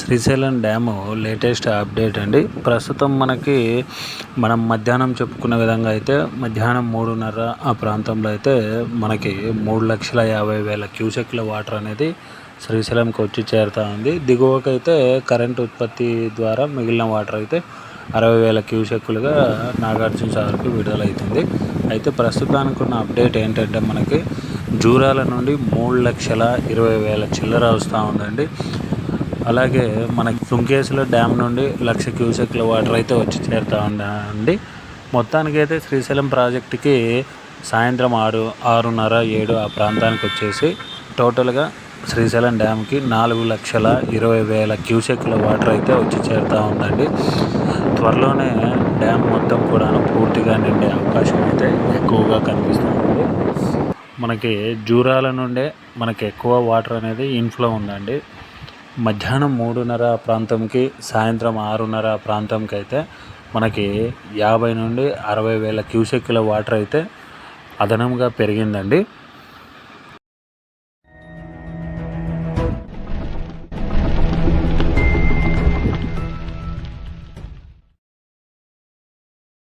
Srisailam dam latest update అండి. ప్రస్తుతం మనకి మనం మధ్యాహ్నం చెప్పుకున్న విధంగా అయితే మధ్యాహ్నం మూడున్నర ఆ ప్రాంతంలో అయితే మనకి మూడు లక్షల యాభై వేల క్యూసెక్ల వాటర్ అనేది శ్రీశైలంకి వచ్చి చేరుతూ ఉంది. దిగువకైతే కరెంట్ ఉత్పత్తి ద్వారా మిగిలిన వాటర్ అయితే అరవై వేల క్యూసెక్కులుగా నాగార్జున సాగర్కి విడుదలవుతుంది అయితే ప్రస్తుతానికి ఉన్న అప్డేట్ ఏంటంటే మనకి జూరాల నుండి మూడు లక్షల ఇరవై వేల చిల్లర వస్తూ ఉందండి. అలాగే మనకి సుంకేశ్వర డ్యామ్ నుండి లక్ష క్యూసెక్ల వాటర్ అయితే వచ్చి చేరుతూ ఉందండి. మొత్తానికైతే శ్రీశైలం ప్రాజెక్టుకి సాయంత్రం ఆరు ఆరున్నర ఏడు ఆ ప్రాంతానికి వచ్చేసి టోటల్గా శ్రీశైలం డ్యామ్కి నాలుగు లక్షల ఇరవై వేల క్యూసెక్ల వాటర్ అయితే వచ్చి చేరుతూ ఉందండి. త్వరలోనే డ్యామ్ మొత్తం కూడా పూర్తిగా నిండే అవకాశం అయితే ఎక్కువగా కనిపిస్తుంది మనకి జూరాల నుండే మనకి ఎక్కువ వాటర్ అనేది ఇన్ఫ్లో ఉందండి. మధ్యాహ్నం మూడున్నర ప్రాంతంకి సాయంత్రం ఆరున్నర ప్రాంతంకి అయితే మనకి యాభై నుండి అరవై వేల క్యూసెక్కుల వాటర్ అయితే అదనంగా పెరిగిందండి.